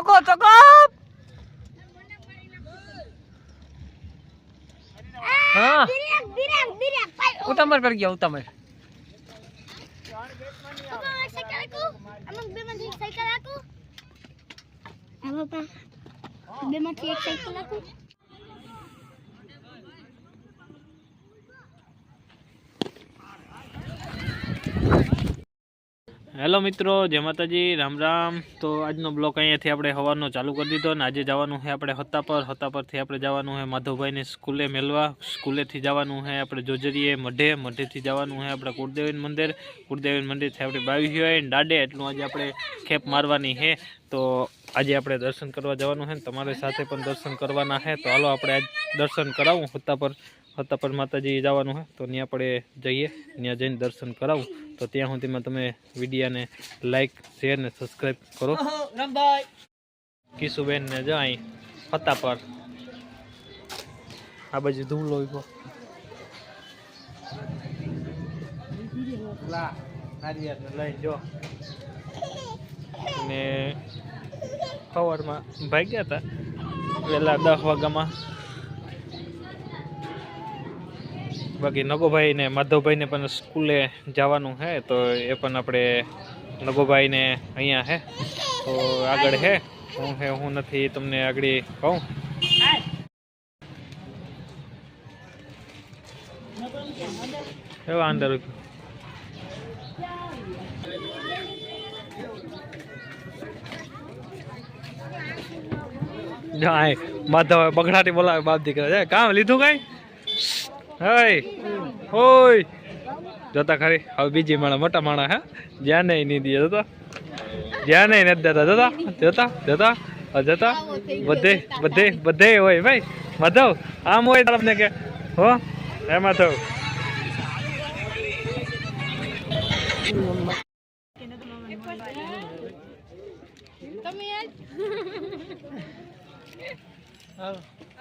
ચોકો ચોકો. હા. ઉતામર પર ગયા ઉતામર પપ્પા સાયકલ આકુ અમુક બે માંથી સાયકલ આ પપ્પા બે માંથી એક સાયકલ આકુ હેલો મિત્રો, જય માતાજી, રામ રામ. તો આજનો બ્લોક અહીંયાથી આપણે હવાનો ચાલુ કરી દીધો ને આજે જવાનું છે આપણે હત્તાપર. હત્તાપરથી આપણે જવાનું છે માધવભાઈને સ્કૂલે મેળવા સ્કૂલેથી જવાનું છે આપણે જોજરીએ મઢે. મઢેથી જવાનું છે આપણે કુળદેવીન મંદિર. કુળદેવીન મંદિરથી આપણે બાવી હોય ને દાડે એટલું આજે આપણે ખેપ મારવાની છે. તો આજે આપણે દર્શન કરવા જવાનું છે ને તમારી સાથે પણ દર્શન કરવાના છે. તો હાલો આપણે આજ દર્શન કરાવું હત્તાપર. હત્તાપર માતાજી જવાનું હોય તો ત્યાં આપણે જઈએ ત્યાં જઈને દર્શન કરાવું. તો ત્યાં સુધીમાં તમે વિડીયાને લાઇક શેર ને સબસ્ક્રાઈબ કરો. કિશુબેનને કિશુબેન ને જાય ફતા પર. આ બાજુ ધૂળો ઊભો લઈ જો. ને સવારમાં ભાગ્યા હતા વહેલા દસ વાગ્યામાં બાકી નગોભાઈ ને માધવભાઈ ને પણ સ્કૂલે જવાનું છે તો એ પણ આપણે નગોભાઈ ને અહીંયા છે તો આગળ હે, હું હે, હું નથી, તમને આગળ કહું. એવા અંદર માધવ, બગડાટી બોલાવે બાપ દીકરા. કામ લીધું કઈ? હય હોય. જોતા ખરી હવે બીજી માણા મોટા માણા હે? જ્યાં નહીં નહીં દે જોતા? જ્યાં નહીં નથી દેતા જોતા? જોતા? જોતા? જોતા? બધે બધે બધે હોય ભાઈ. માધવ આમ હોય તમને કે? હો હે માધવ?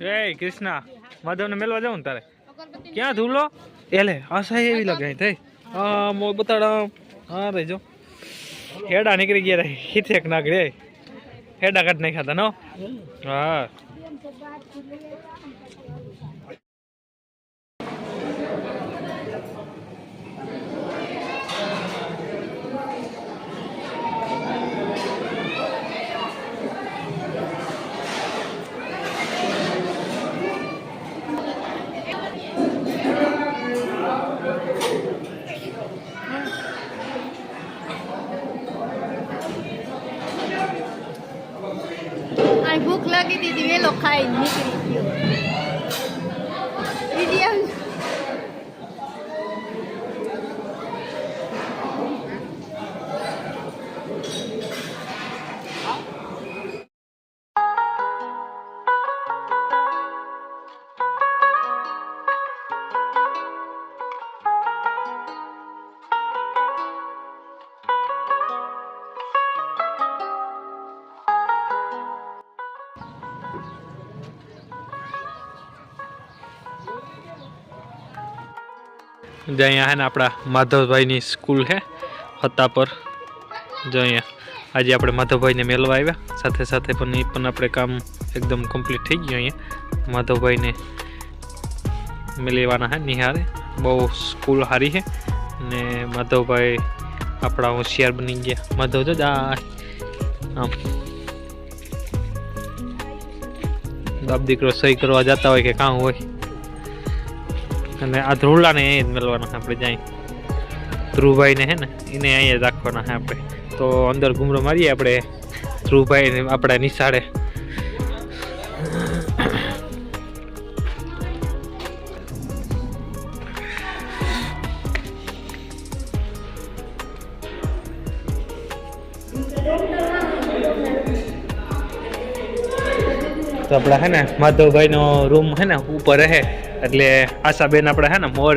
એ કૃષ્ણા, માધવને મેલવા જાઉં ને તારે? ક્યાં ધૂલો? એલે આશા એવી લગાય થઈ. હા મો બતાડા. હા રેજો હેડા નીકળી ગયા રે હિથેક નાગડે હેડા કાઢ નાખ્યા હતા, નો? હા. આ ભૂખ લાગી દીધી વેલો ખાઈ નીકળી ગયો. જે અહીંયા હે ને આપણા માધવભાઈની સ્કૂલ છે હત્તા પર. જો અહીંયા આજે આપણે માધવભાઈને મેળવા આવ્યા. સાથે સાથે પણ એ પણ આપણે કામ એકદમ કમ્પ્લીટ થઈ ગયું અહીંયા. માધવભાઈને મેળવવાના હે નિહારે બહુ સ્કૂલ સારી છે ને માધવભાઈ આપણા હોશિયાર બની ગયા. માધવ જો આ આમ. બાપ દીકરો સહી કરવા જતા હોય કે કાં હોય? અને આ ધ્રુવલાને અહીંયા જ મળવાના આપણે જાય ધ્રુવભાઈને હે ને, એને અહીંયા રાખવાના હે આપણે. તો અંદર ગુમરો મારીએ આપણે. ધ્રુવભાઈને આપણા નિશાળે. તો આપણા હે ને, માધવભાઈનો રૂમ હે ને, ઉપર રહે એટલે આશાબેન આપણે હે ને મોર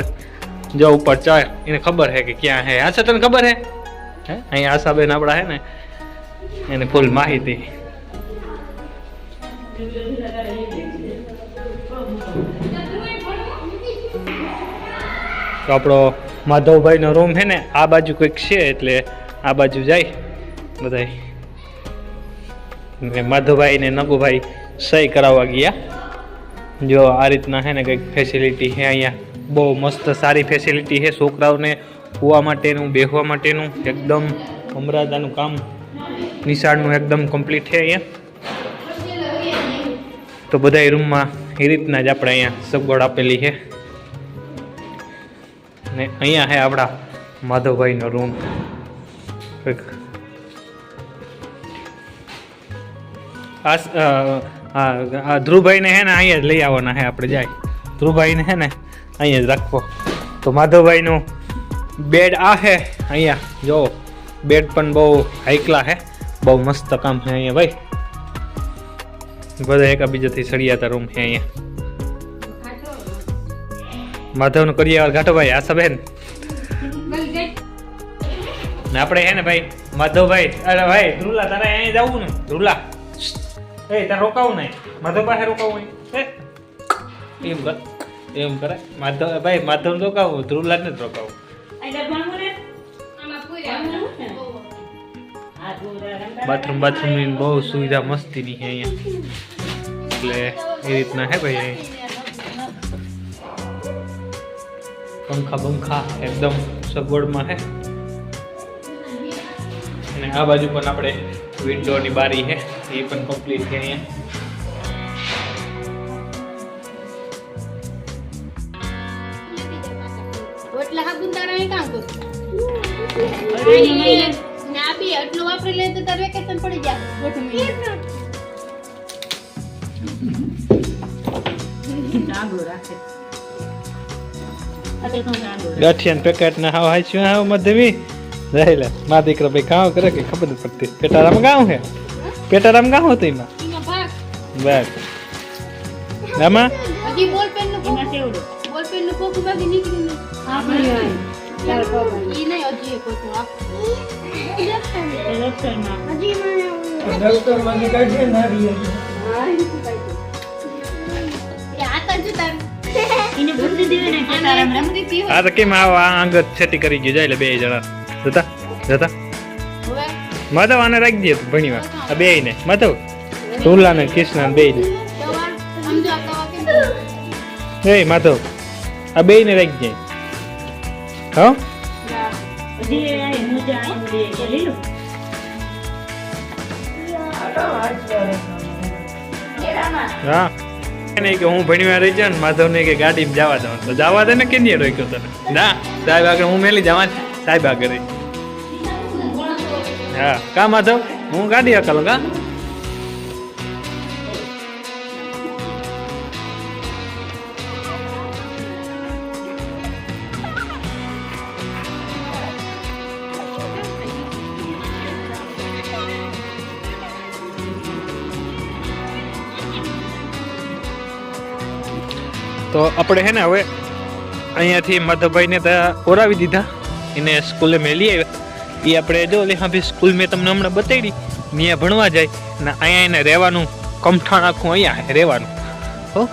જો ઉપર ચડ એને ખબર હે કે ક્યાં હે. આશા તને ખબર હે? હે? અહીંયા આશાબેન આપણા હે ને એને ફૂલ માહિતી. તો આપણો માધવભાઈનો રૂમ છે ને આ બાજુ કંઈક છે એટલે આ બાજુ જાય બધાય. માધવભાઈ ને નગુભાઈ સહી કરાવવા ગયા. જો આ રીતના છે ને કંઈક ફેસિલિટી છે અહીંયા. બહુ મસ્ત સારી ફેસિલિટી છે છોકરાઓને કૂવા માટેનું બેસવા માટેનું. એકદમ અમરાદાનું કામ નિશાળનું એકદમ કમ્પ્લીટ છે અહીંયા. તો બધા રૂમમાં એ રીતના જ આપણે અહીંયા સગવડ આપેલી છે. ને અહીંયા છે આપણા માધવભાઈનો રૂમ આ આ ધ્રુવભાઈને હે ને અહીંયા જ લઈ આવવાના હે આપણે, જાય. ધ્રુવભાઈને હે ને અહીંયા જ રાખવો. તો માધવભાઈનું બેડ આ હે અહીંયા, જો બેડ પણ બહુ હાઈકલા હે. બહુ મસ્ત કામ છે અહીંયા, ભાઈ. બધા એકબીજાથી સળિયાતા રૂમ છે અહીંયા. માધવનું કરિયાવર ઘાટોભાઈ આશાબેન ને આપણે હે ને, ભાઈ, માધવભાઈ, અરે ભાઈ, ધ્રુલા, તારે અહીંયા જવું ને? ધ્રુલા. એ તારે રોકાવું નહીં. માધવ પાસે રોકાવું નહીં હે એમ કર એમ કરે. માધવ ભાઈ માધવ રોકાવું ને જ રોકાવું. બાથરૂમ બાથરૂમની બહુ સુવિધા મસ્તીની છે અહીંયા. એટલે એ રીતના હે ભાઈ અહીં પંખા બંખા એકદમ સગવડમાં હે. અને આ બાજુ પણ આપણે વિન્ડોની બારી છે એ પણ કમ્પ્લીટ છે અહીંયા. રોટલા હા ગુંદારા કામ કરું ના બી આટલું વાપરી લે તો તાર વેકેશન પડી જાય. દોઢ મહિના ગાંઠિયા પેકેટ ને હાવ હાચ્યું હાવ મધ્યમી? રહેલા લે. મા દીકરો ભાઈ કામ કરે કે ખબર નથી પડતી. પેટારામાં ગામ હે પેટારામ ગામ હોતો એમાં? બસ. આમાં? હજી બોલ પેનનું. બોલ પેનનું કોક બાકી નીકળી નહીં ઈ નહીં હજી એક હતું આ હજી ડૉક્ટરમાંથી કાઢીએ નારિયેળ એ આ તો જો તાર આ તો કેમ આ અંગત છેટી કરી ગયો? જાય એટલે બે જણા. જતા જતા. માધવ આને રાખી દે ભણી વાર આ બે ને માધવ. તુલા ને કૃષ્ણ બે ને એ માધવ. આ બે ને રાખી દે. હા? નહીં કે હું ભણવા રહી જાઉં ને માધવ ને કે ગાડી જવા દઉં. જવા દે ને કે નહીં રોક્યો તને. ના, સાહેબ આગળ હું મેલી જવા સાહેબ આગળ રહી. હા. કા માધવ? હું ગાડી હકાલું કા? તો આપણે હે ને હવે અહીંયાથી માધવભાઈને ત્યાં ઓરાવી દીધા. એને સ્કૂલે મેલી આવ્યા. એ આપણે જો લે ભાઈ સ્કૂલ મેં તમને હમણાં બતાવી ત્યાં ભણવા જાય, ને અહીંયા એને રહેવાનું, કમઠાણ આખું અહીંયા રહેવાનું. હો?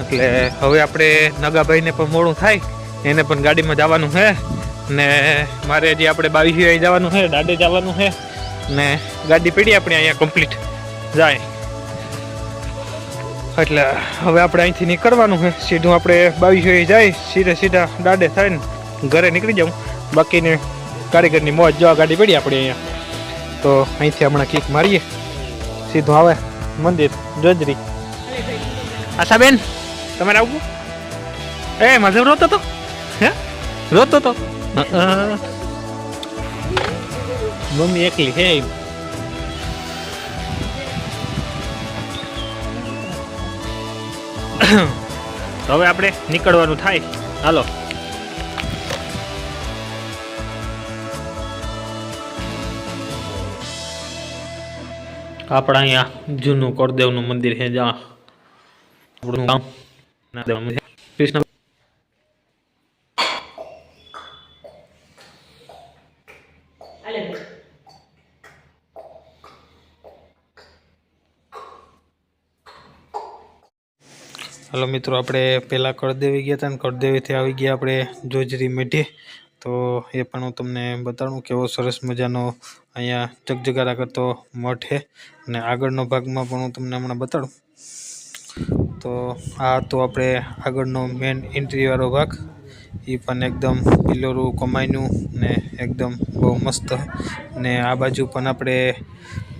એટલે હવે આપણે નગાભાઈને પણ મોડું થાય, એને પણ ગાડીમાં જવાનું છે ને મારે હજી આપણે બાવીસ જવાનું છે દાડે જવાનું છે ને ગાડી પડી આપણે અહીંયા કમ્પ્લીટ જાય. એટલે હવે આપણે અહીંથી નીકળવાનું છે સીધું આપણે બાવીસો જાય, સીધા સીધા દાડે થાય ને ઘરે નીકળી જાઉં. બાકીને કારીગરની મોજ જવા ગાડી પડી આપણે અહીંયા. તો અહીંથી હમણાં કીક મારીએ. સીધું આવે. મંદિર જોજરી. આશાબેન તમારે આવવું એ માધવ રોતો તો? હે? રોતો તો? મમ્મી એકલી હે હવે આપણે નીકળવાનું થાય. હાલો. આપણા અહીંયા જૂનું કરદેવનું મંદિર છે, જ્યાં આપણું ગામ. કૃષ્ણ હલો મિત્રો, આપણે પહેલાં કળદેવી ગયા હતા ને કળદેવીથી આવી ગયા આપણે જોજરી મેઢી તો એ પણ હું તમને બતાડું કેવો સરસ મજાનો અહીંયા જગજગારા કરતો મઠ છે અને આગળનો ભાગમાં પણ હું તમને હમણાં બતાડું. તો આ તો આપણે આગળનો મેન એન્ટ્રીવાળો ભાગ. એ પણ એકદમ પિલોરું, કમાઈનું ને એકદમ બહુ મસ્ત. ને આ બાજુ પણ આપણે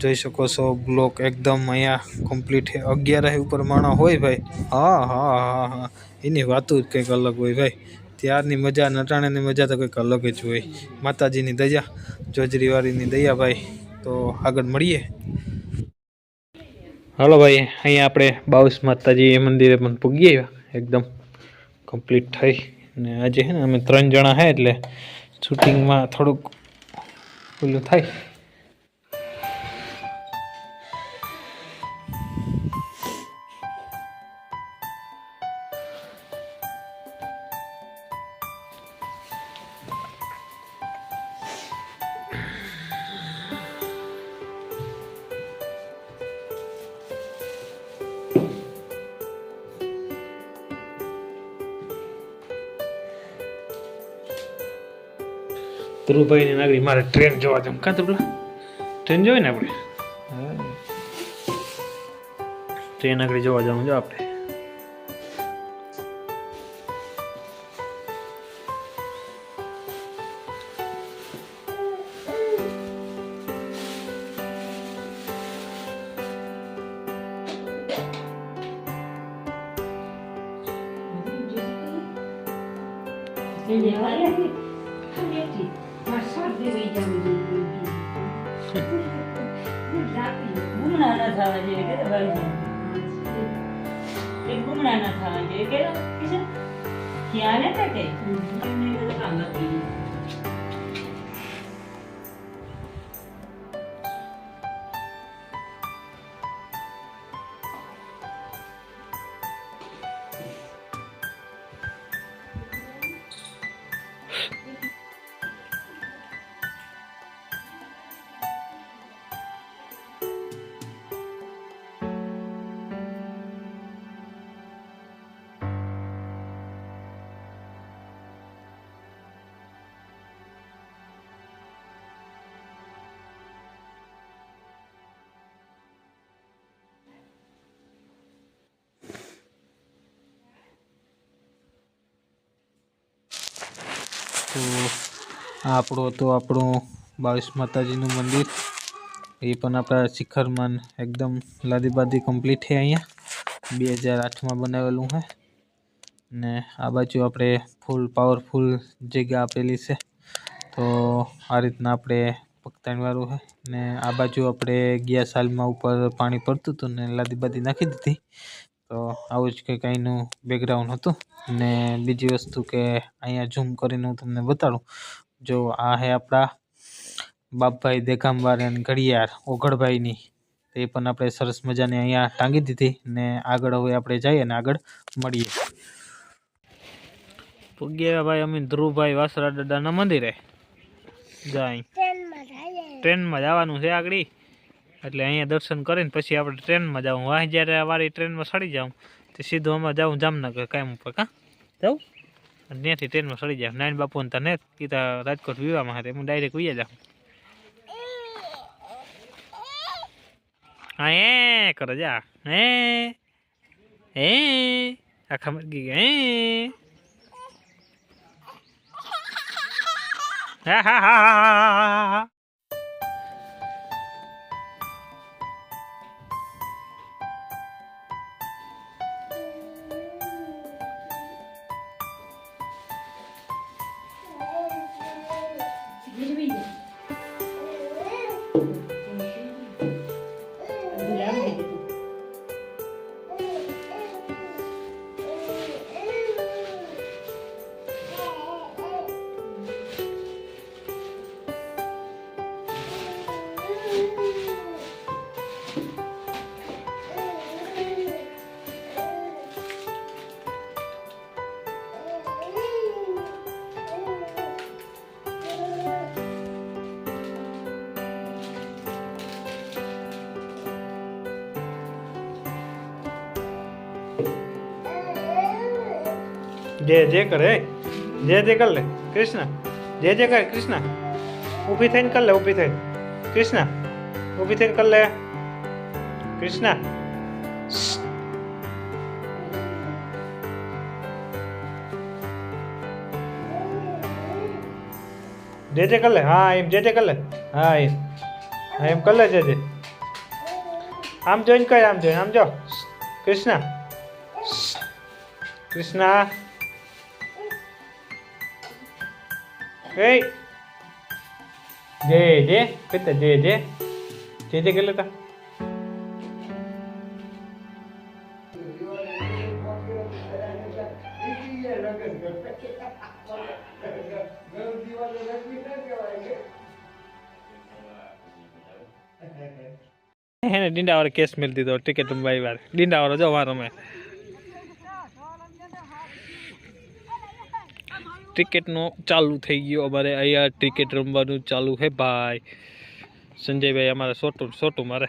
જોઈ શકો છો બ્લોક એકદમ અહીંયા કમ્પ્લીટ અગિયાર ઉપર માણો હોય ભાઈ. હા હા હા હા. એની વાતો જ કંઈક અલગ હોય ભાઈ. ત્યારની મજા, નટાણાની મજા તો કંઈક અલગ જ હોય. માતાજીની દયા, જોજરીવાળીની દયા ભાઈ. તો આગળ મળીએ. હાલો ભાઈ, અહીંયા આપણે બાઉસ માતાજી મંદિરે પણ પૂગી એકદમ કમ્પ્લીટ થઈ. ને આજે છે ને, અમે ત્રણ જણા હે એટલે શૂટિંગમાં થોડુંક ઓલું થાય. ધ્રુવભાઈની નાગરી મારે ટ્રેન જોવા જમ કાં તો ટ્રેન જોઈ ને આપણે? ટ્રેન આગળ જોવા જવું જો આપણે. તો આપણો હતું આપણું બાવીસ માતાજીનું મંદિર. એ પણ આપણા શિખરમાં એકદમ લાદીબાદી કમ્પ્લીટ છે અહીંયા. બે હજાર આઠમાં બનાવેલું છે. ને આ બાજુ આપણે ફૂલ પાવરફુલ જગ્યા આપેલી છે. તો આ રીતના આપણે પગતાણવાળું છે. ને આ બાજુ આપણે ગયા સાલમાં ઉપર પાણી પડતું હતું ને લાદીબાદી નાખી દીધી. તો આવું જ કંઈક અહીંનું બેકગ્રાઉન્ડ હતું. ને બીજી વસ્તુ કે અહીંયા ઝૂમ કરીને હું તમને બતાડું. જો આ હે આપણા બાપભાઈ દેખામવાર અને ઘડિયાળ ઓઘડભાઈની તે પણ આપણે સરસ મજાની અહીંયા ટાંગી દીધી ને આગળ હવે આપણે જઈએ ને આગળ મળીએ. પૂગ્યા ભાઈ અમે ધ્રુવભાઈ વાસરા દાદાના મંદિરે. જાય. ટ્રેનમાં જવાનું છે આગળ. એટલે અહીંયા દર્શન કરીને પછી આપણે ટ્રેનમાં જાઉં. વાહ જ્યારે વાળી ટ્રેનમાં સડી જાઉં, તો સીધું આમાં જાઉં જામનગર કાયમ ઉપર કાં? જાઉં? અને ત્યાંથી ટ્રેનમાં સડી જાઉં. નારાયણ બાપુને તને કીધા રાજકોટ વિવામાં હતા હું ડાયરેક્ટ વિયા જાઉં. હા એ કરો, જા. હે હે, આખા મરગી ગયા. હે, હા હા હા હા હા હા હા. જય જય કર હે જય જય કર લે કૃષ્ણ જય જય કર કૃષ્ણ ઊભી થઈને કર લે ઊભી થઈને કૃષ્ણ ઊભી થઈને કર લે કૃષ્ણ જે જે કર લે હા એમ જે જે કર લે હા એમ હા એમ કર લે જે જે આમ જોઈને કર આમ જોઈને આમ જો કૃષ્ણ કૃષ્ણ એ જે જે કીતે જે જે જે જે કર લેતા એને ડીંડા વાળા કેસ મેળ દીધો ટિકિટ રમવાઈ વાર ડીંડા વાળો જો વાર રમે ક્રિકેટનો ચાલુ થઈ ગયો. અમારે અહીંયા ક્રિકેટ રમવાનું ચાલુ હે ભાઈ. સંજયભાઈ અમારે સોટું સોટું મારે.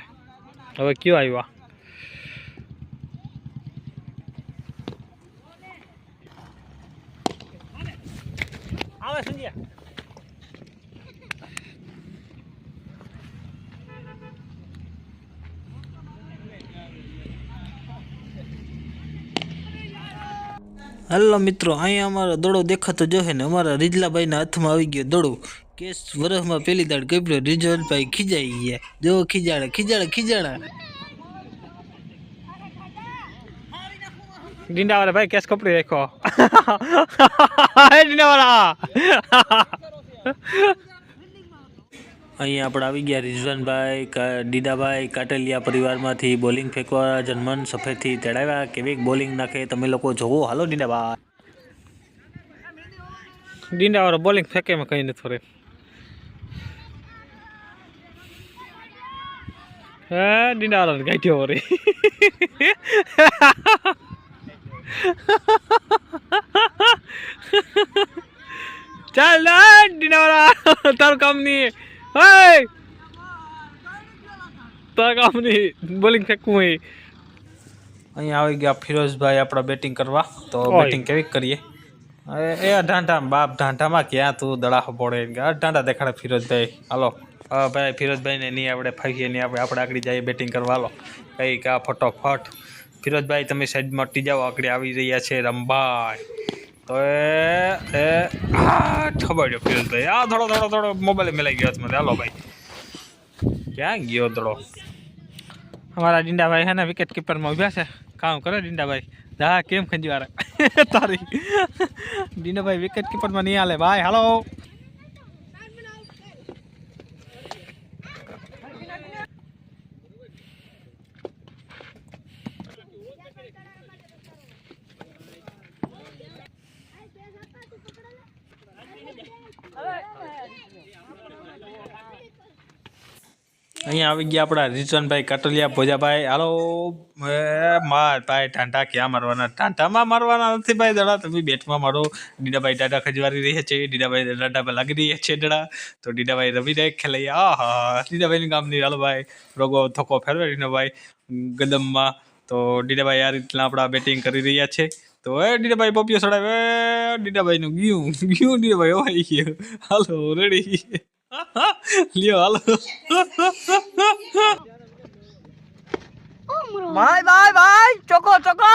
હવે કયો આવ્યા? આવે સંજય. હાલો મિત્રો, અહીંયા અમારો દડો દેખાતો જોહે ને, અમારા રીજલાભાઈના હાથમાં આવી ગયો દડો. કેસ વરસમાં પેલી દાડ કપ્યો રીજવાનભાઈ ખીજાઈ ગયા. જો ખીજાડે ખીજાડે, ખીજાડા. ડીંડાવાળા, ભાઈ, કેસ કપડી રાખો ડીંડા અહીંયા આપણે આવી ગયા. રિઝવાનભાઈ દીદાભાઈ, કાટલિયા પરિવારમાંથી બોલિંગ ફેંકવા જન્મન સફેદથી તેડાવ્યા. કેવી બોલિંગ નાખે તમે લોકો જોવો. હાલો દીદાભાઈ. ડીંડા વાળો બોલિંગ ફેંકે એમાં કંઈ નથી ફરે હે ડીંડા વાળો ગાંઠ્યો વરે. ચાલ ના ડીંડા વાળા તારું કામ નહીં હે તારું કામ નહીં બોલિંગ ફેંકવું એ અહીંયા આવી ગયા ફિરોઝભાઈ આપણા બેટિંગ કરવા. તો બેટિંગ કેવી કરીએ? એ ઢાંઢા બાપ ઢાંઢામાં ક્યાં તું દડા પડે ઢાંઢા દેખાડે ફિરોજભાઈ. હાલો. હા ભાઈ ફિરોઝભાઈને નહીં આપણે ફાઈએ નહીં આપણે આપણે આગળ જઈએ બેટિંગ કરવા. હાલો. કઈ કા ફટોફટ. ફિરોજભાઈ તમે સાઈડમાં મટી જાઓ આગળ આવી રહ્યા છે રમભાઈ. એ એ આ ઠબાડ્યો ભાઈ આ થોડો થોડો થોડો મોબાઈલ મેલાઈ ગયો હાથમાં હાલો ભાઈ. ક્યાં ગયો થોડો અમારા ડીંડાભાઈ હે ને વિકેટ કીપરમાં ઉભ્યા છે. કામ કરે ડીંડાભાઈ. હા કેમ ખંજવારે? તારી. ડીંડાભાઈ વિકેટ કીપરમાં નહીં હાલે. ભાઈ, હાલો. અહીંયા આવી ગયા આપણા રીચવાનભાઈ કટલિયા ભોજાભાઈ. હાલો માર ભાઈ ટાંટા ક્યાં મારવાના? ટાંટામાં મારવાના નથી ભાઈ દડા. તમે બેટમાં મારો. ડીડાભાઈ ડાડા ખજવારી રહ્યા છે. ડીડાભાઈ ડાડા લાગી રહ્યા છે દડા. તો ડીડાભાઈ રવિ રહે ખેલાઈ આ હા ડીડાભાઈનું ગામની હાલો ભાઈ. રોગો થોકો ફેરવે ડીડાભાઈ ગદમમાં. તો ડીડાભાઈ આ રીતના આપણા બેટિંગ કરી રહ્યા છે. તો એ ડીડાભાઈ પોપિયો ચડાવે એ ડીડાભાઈનું ગયું. ગયું ડીડાભાઈ. હોય ગયું. હાલો રેડી લ્યો હાલો. ભાઈ ભાઈ ભાઈ ચોકો ચોકો.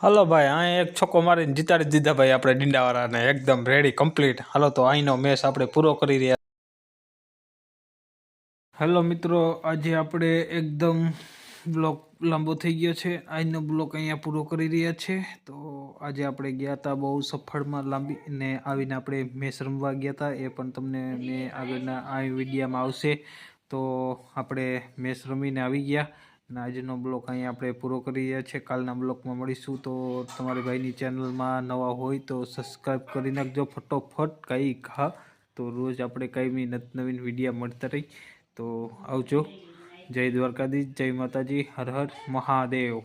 હલો ભાઈ અહીં એક છોકો મારીને જીતાડી દીધા ભાઈ આપણે ડીંડાવાળાને. એકદમ રેડી કમ્પ્લીટ હાલો તો અહીંનો મેચ આપણે પૂરો કરી રહ્યા. હેલો મિત્રો આજે આપણે એકદમ બ્લોક લાંબો થઈ ગયો છે. આજનો બ્લોક અહીંયા પૂરો કરી રહ્યા છે. તો આજે આપણે ગયા હતા બહુ સફળમાં લાંબી ને આવીને આપણે મેચ રમવા ગયા હતા એ પણ તમને મેં આગળના આ વિડીયામાં આવશે. તો આપણે મેચ રમીને આવી ગયા અને આજનો બ્લોક અહીંયા આપણે પૂરો કરી રહ્યા છે. કાલના બ્લોકમાં મળીશું. તો તમારી ભાઈની ચેનલમાં નવા હોય તો સબસ્ક્રાઈબ કરી નાખજો ફટોફટ, કંઈક હા. તો રોજ આપણે કાંઈ નત નવીન વિડીયા મળતા રહી. તો આવજો. જય દ્વારકાધીશ જય માતાજી હર હર મહાદેવ.